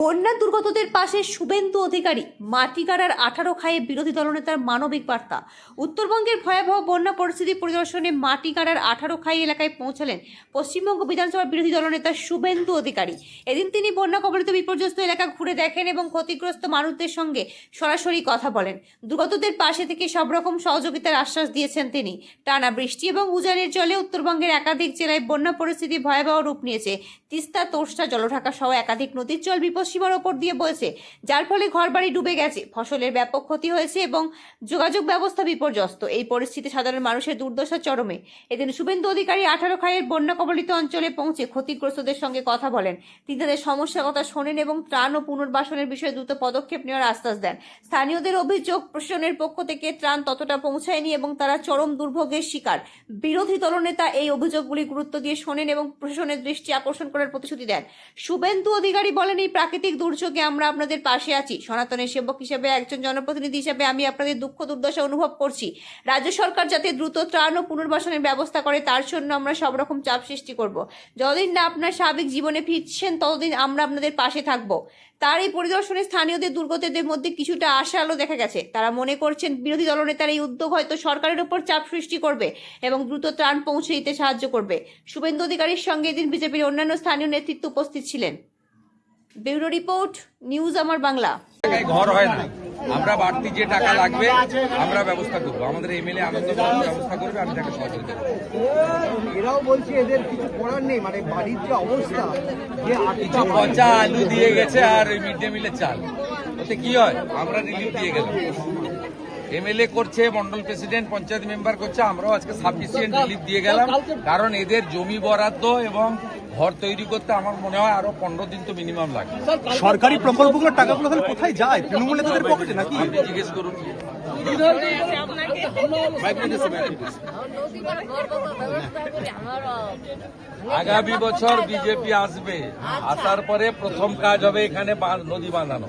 বন্যা দুর্গতদের পাশে শুভেন্দু অধিকারী মাটিগাড়ার আঠারো খায়ে বিরোধী দলনেতার মানবিক বার্তা। উত্তরবঙ্গের ভয়াবহ বন্যা পরিস্থিতি পরিদর্শনে মাটিগাড়ার আঠারো খাই এলাকায় পৌঁছালেন পশ্চিমবঙ্গ বিধানসভার বিরোধী দলনেতা শুভেন্দু অধিকারী। এদিন তিনি বন্যা কবলিত বিপর্যস্ত এলাকা ঘুরে দেখেন এবং ক্ষতিগ্রস্ত মানুষদের সঙ্গে সরাসরি কথা বলেন। দুর্গতদের পাশে থেকে সব রকম সহযোগিতার আশ্বাস দিয়েছেন তিনি। টানা বৃষ্টি এবং উজানের জলে উত্তরবঙ্গের একাধিক জেলায় বন্যা পরিস্থিতি ভয়াবহ রূপ নিয়েছে। তিস্তা তোর্ষা জলঢাকা সহ একাধিক নদীর জল বিপদসীমার ওপর দিয়ে বয়েছে যার ফলে ঘরবাড়ি ডুবে গেছে, ফসলের ব্যাপক ক্ষতি হয়েছে এবং যোগাযোগ ব্যবস্থা বিপর্যস্ত। এই পরিস্থিতি সাধারণ মানুষের দুর্দশা চরমে। এদিন শুভেন্দু অধিকারী আঠারো খাইয়ের বন্যা কবলিত অঞ্চলে পৌঁছে ক্ষতিগ্রস্তদের সঙ্গে কথা বলেন। তিনি তাদের সমস্যার কথা শোনেন এবং ত্রাণ ও পুনর্বাসনের বিষয়ে দ্রুত পদক্ষেপ নেওয়ার আশ্বাস দেন। স্থানীয়দের অভিযোগ, প্রশাসনের পক্ষ থেকে ত্রাণ ততটা পৌঁছায়নি এবং তারা চরম দুর্ভোগের শিকার। বিরোধী দলনেতা এই অভিযোগগুলি গুরুত্ব দিয়ে শোনেন এবং প্রশাসনের দৃষ্টি আকর্ষণ করার প্রতিশ্রুতি দেন। শুভেন্দু অধিকারী বলেন, এই প্রাকৃতিক দুর্যোগে আমরা আপনাদের পাশে আছি। সনাতনের সেবক হিসেবে, একজন জনপ্রতিনিধি হিসেবে আমি আপনাদের দুঃখ দুর্দশা অনুভব করছি। রাজ্য সরকার যাতে দ্রুত ত্রাণ ও পুনর্বাসনের ব্যবস্থা করে, তার জন্য আমরা সব রকম চাপ সৃষ্টি করব। যতদিন না আপনার স্বাভাবিক জীবনে ফিরছেন, ততদিন আমরা আপনাদের পাশে থাকব। তার এই পরিদর্শনে স্থানীয়দের, দুর্গতদের মধ্যে কিছুটা আশা আলো দেখা গেছে। তারা মনে করছেন বিরোধী দলনেতার এই উদ্যোগ হয়তো সরকারের উপর চাপ সৃষ্টি করবে এবং দ্রুত ত্রাণ পৌঁছে দিতে সাহায্য করবে। শুভেন্দু অধিকারীর সঙ্গে এদিন বিজেপির অন্যান্য স্থানীয় নেতৃত্ব উপস্থিত ছিলেন। ব্যুরো রিপোর্ট নিউজ আমার বাংলা। ঘর হয় না। আমরা বাড়তি যে টাকা লাগবে আমরা ব্যবস্থা করব। আমাদের এমএলএ আনন্দ ব্যবস্থা করবে আমি তাকে সহযোগিতা করব। এরাও বলছে এদের কিছু করার নেই মানে বাড়ির যে অবস্থা যে কিছু পচা আলু দিয়ে গেছে আর মিড ডে মিলের চাল। ওতে কি হয়? আমরা রিলিফ দিয়ে গেলাম। এমএলএ করছে মন্ডল প্রেসিডেন্ট পঞ্চায়েত মেম্বার করছে আমরাও আজকে সাফিসিয়েন্ট রিলিফ দিয়ে গেলাম। কারণ এদের জমি বরাদ্দ এবং ঘর তৈরি করতে আমার মনে হয় আরও পনেরো দিন তো মিনিমাম লাগে। সরকারি প্রকল্পগুলোর টাকাগুলো তাহলে কোথায় যায়? তৃণমূলে তাদের পকেটে নাকি? জিজ্ঞেস করুন। আগামী বছর বিজেপি আসবে। আসার পরে প্রথম কাজ হবে এখানে বাঁধ- নদী বাঁধানো